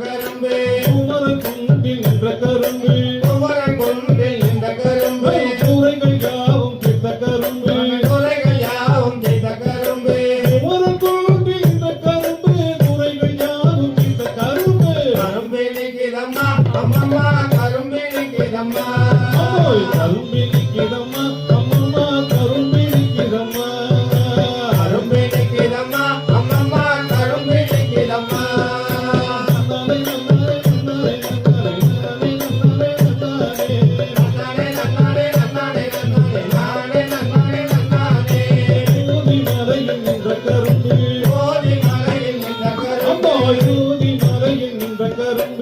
கரும்பு குமரன் குன்றில் நின்ற கரும்பு. நிக்கிறம்மா அம்மம்மா கரும்பு நிக்கிறம்மா கரும்பு நிக்கிறம்மா அம்மம்மா கரும்பு நிக்கிறம்மா கரும்பு நிக்கிறம்மா அம்மம்மா கரும்பு நிக்கிறம்மா கரும்பு போதி மலையில் கரும்பு